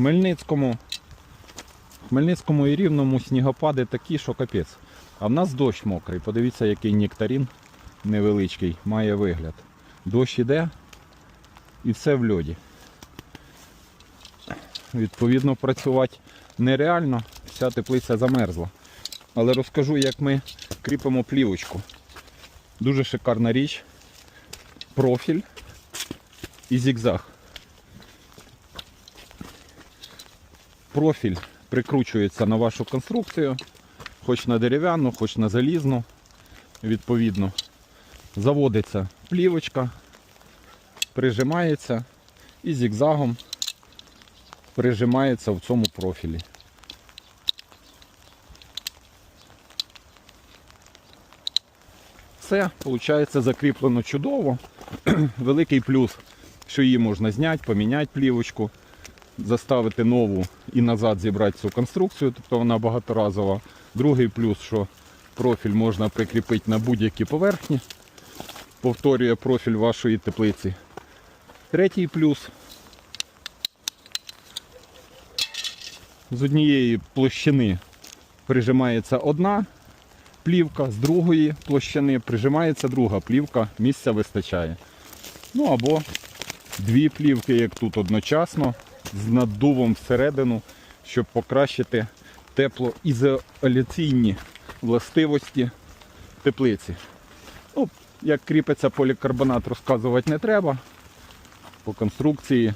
Хмельницькому. Хмельницькому і рівному снігопади такі, що капець. А в нас дощ мокрий. Подивіться, який нектарин невеличкий має вигляд. Дощ іде і все в льоді. Відповідно, працювати нереально, вся теплиця замерзла. Але розкажу, як ми кріпимо плівочку. Дуже шикарна річ. Профіль і зігзаг. Профіль прикручується на вашу конструкцію, хоч на дерев'яну, хоч на залізну. Відповідно, заводиться плівочка, прижимається і зігзагом прижимається в цьому профілі. Все, виходить, закріплено чудово. Великий плюс, що її можна зняти, поміняти плівочку, заставити нову і назад зібрати цю конструкцію, тобто вона багаторазова. Другий плюс, що профіль можна прикріпити на будь-які поверхні, повторює профіль вашої теплиці. Третій плюс. З однієї площини прижимається одна плівка, з другої площини прижимається друга плівка, місця вистачає. Ну або дві плівки, як тут одночасно, з наддувом всередину, щоб покращити теплоізоляційні властивості теплиці. Ну, як кріпиться полікарбонат, розказувати не треба. По конструкції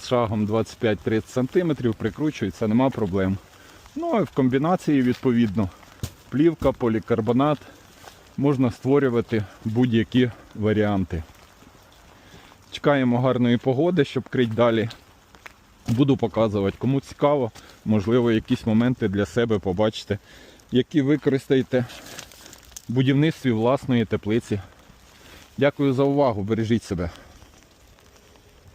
з шагом 25-30 см прикручується, нема проблем. Ну і в комбінації, відповідно, плівка, полікарбонат, можна створювати будь-які варіанти. Чекаємо гарної погоди, щоб крити далі. Буду показувати, кому цікаво, можливо, якісь моменти для себе побачите, які використаєте в будівництві власної теплиці. Дякую за увагу, бережіть себе.